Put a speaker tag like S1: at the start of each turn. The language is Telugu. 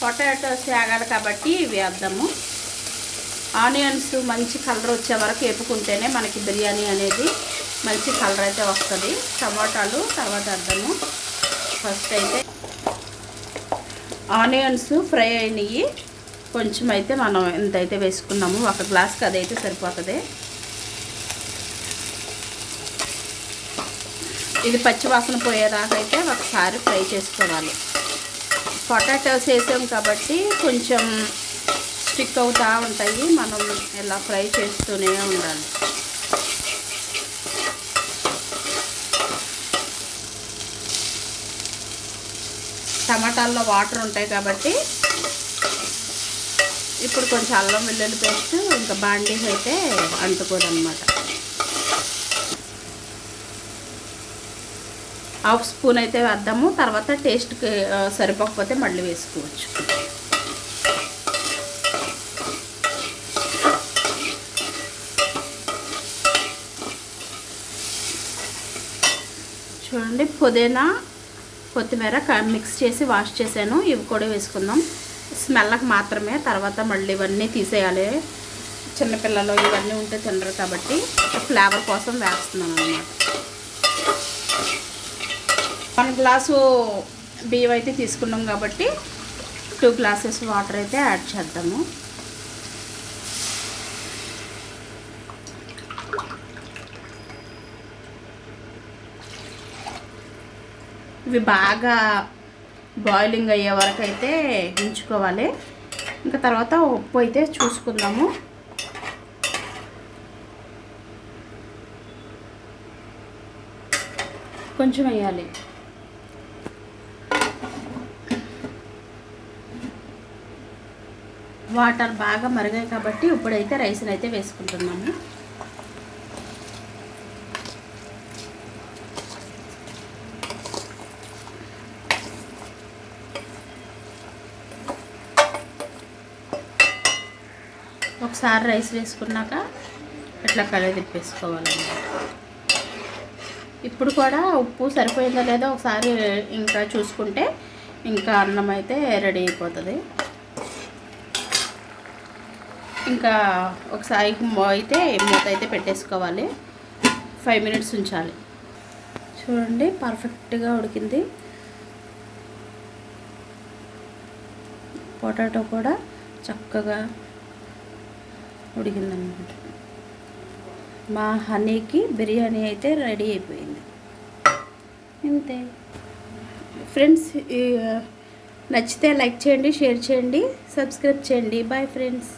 S1: పొటాటోస్ వేగాలి కాబట్టి ఇవి వేద్దాము. ఆనియన్స్ మంచి కలర్ వచ్చే వరకు వేపుకుంటేనే మనకి బిర్యానీ అనేది మంచి కలర్ అయితే వస్తుంది. టమాటాలు తర్వాత వేద్దాము. ఫస్ట్ అయితే ఆనియన్స్ ఫ్రై అయినవి కొంచెం అయితే మనం ఎంతైతే వేసుకున్నాము. ఒక గ్లాస్కి అదైతే సరిపోతుంది. ఇది పచ్చివాసన పోయేదాకైతే అయితే ఒకసారి ఫ్రై చేసుకోవాలి. పొటాటోస్ వేసాం కాబట్టి కొంచెం స్టిక్ అవుతూ ఉంటాయి. మనం ఇలా ఫ్రై చేస్తూనే ఉండాలి. టమాటాల్లో వాటర్ ఉంటాయి కాబట్టి ఇప్పుడు కొంచెం అల్లం వెల్లుల్లి పేస్ట్ ఇంకా బాండీస్ అయితే అంటుకోదన్నమాట. హాఫ్ స్పూన్ అయితే వేద్దాము తర్వాత టేస్ట్కి సరిపోకపోతే మళ్ళీ వేసుకోవచ్చు. చూడండి పుదీనా కొత్తిమీర మిక్స్ చేసి వాష్ చేశాను ఇవి కూడా వేసుకుందాం. స్మెల్కి మాత్రమే తర్వాత మళ్ళీ ఇవన్నీ తీసేయాలి. చిన్నపిల్లలు ఇవన్నీ ఉంటే తినరు కాబట్టి ఫ్లేవర్ కోసం వేస్తున్నాను అన్నమాట వన్ గ్లాసు బియ్యం అయితే తీసుకున్నాం కాబట్టి టూ గ్లాసెస్ వాటర్ అయితే యాడ్ చేద్దాము. ఇవి బాగా బాయిలింగ్ అయ్యే వరకు అయితే ఉంచుకోవాలి. ఇంకా తర్వాత ఉప్పు అయితే చూసుకుందాము. కొంచెం వేయాలి. వాటర్ బాగా మరిగాయి కాబట్టి ఇప్పుడైతే రైస్ని అయితే వేసుకుంటున్నాము. ఒకసారి రైస్ వేసుకున్నాక ఇట్లా కలర్ తిప్పేసుకోవాలన్నమాట. ఇప్పుడు కూడా ఉప్పు సరిపోయిందో లేదో ఒకసారి ఇంకా చూసుకుంటే ఇంకా అన్నం అయితే రెడీ అయిపోతుంది. ఇంకా ఒకసారి అయితే మూత అయితే పెట్టేసుకోవాలి. ఫైవ్ మినిట్స్ ఉంచాలి. చూడండి పర్ఫెక్ట్గా ఉడికింది. పొటాటో కూడా చక్కగా ఉడికిందన్నమాట మా హనీకి బిర్యానీ అయితే రెడీ అయిపోయింది. అంతే ఫ్రెండ్స్ నచ్చితే లైక్ చేయండి షేర్ చేయండి సబ్స్క్రైబ్ చేయండి. Bye friends